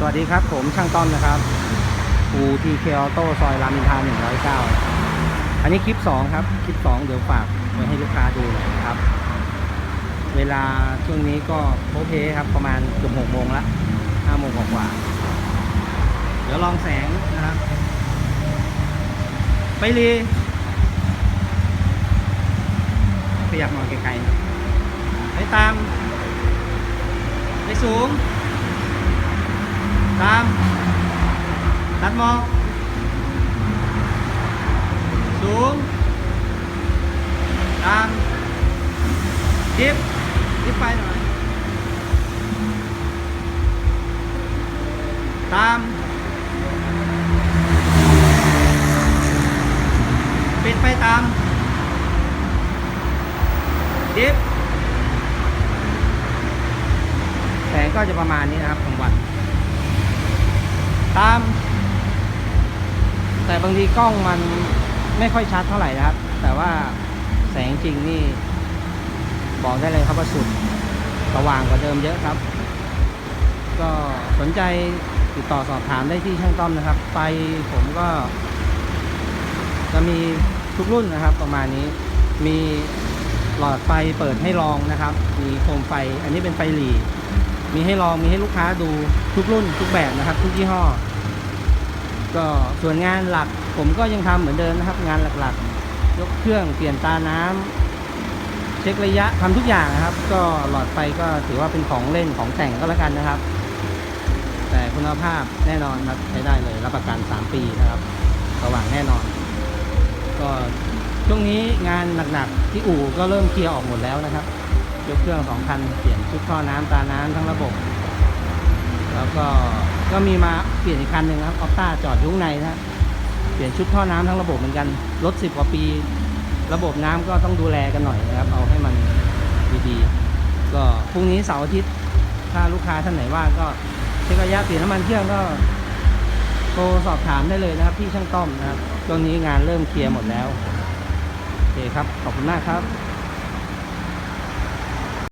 สวัสดีครับ ผมช่างต้อมนะครับอูทีเคออโต้ซอยรามอินทรา109 อันนี้คลิป 2 ครับ คลิป 2 เดี๋ยวฝากไว้ให้ลูกค้าดูหน่อยนะครับ เวลาช่วงนี้ก็โพเพครับประมาณเกือบ6โมงละ5โมงกว่า เดี๋ยวลองแสงนะครับ ไปรีขยับมาไกลๆไปตาม ไปสูง ตามตัดมอกสูง ตามดิฟดิฟไปหน่อย ตาม ปิดไปตาม ดิฟแสงก็จะประมาณนี้นะครับกลางวัน ตาม แต่บางทีกล้องมันไม่ค่อยชัดเท่าไหร่นะครับ แต่ว่าแสงจริงนี่ บอกได้เลยครับว่าสุดสว่างกว่าเดิมเยอะครับ ก็สนใจติดต่อสอบถามได้ที่ช่างต้อมนะครับ ไฟผมก็ จะมีทุกรุ่นนะครับ ประมาณนี้มีหลอดไฟเปิดให้ลองนะครับ มีโคมไฟ อันนี้เป็นไฟหลี มีให้ลองมีให้ลูกค้าดูทุกรุ่นทุกแบบนะครับ ทุกยี่ห้อ ก็ส่วนงานหลัก ผมก็ยังทำเหมือนเดิมนะครับ งานหลักๆ ยกเครื่องเปลี่ยนตาน้ำเช็คระยะทำทุกอย่างนะครับ ก็หลอดไฟก็ถือว่าเป็นของเล่นของแต่งก็แล้วกันนะครับ แต่คุณภาพแน่นอนครับใช้ได้เลย รับประกัน 3 ปีนะครับสว่างแน่นอน ก็ช่วงนี้งานหนักๆที่อู่ก็เริ่มเคลียร์ออกหมดแล้วนะครับ ยกเครื่องสองคันเปลี่ยนชุดท่อน้ำตาน้ำทั้งระบบ แล้วก็ก็มีมาเปลี่ยนอีกคันหนึ่งครับออฟต้าจอดยุ่ข้งในนะเปลี่ยนชุดท่อน้ำทั้งระบบเหมือนกันรถสิบกว่าปี ระบบน้ำก็ต้องดูแลกันหน่อยนะครับ เอาให้มันดีๆก็พรุ่งนี้เสาร์อาทิตย์ถ้าลูกค้าท่านไหนว่างก็เช็คระยะเปลี่ยนน้ำมันเครื่องก็โทรสอบถามได้เลยนะครับที่ช่างต้อมนะครับช่วงนี้งานเริ่มเคลียร์หมดแล้วโอเคครับขอบคุณมากครับ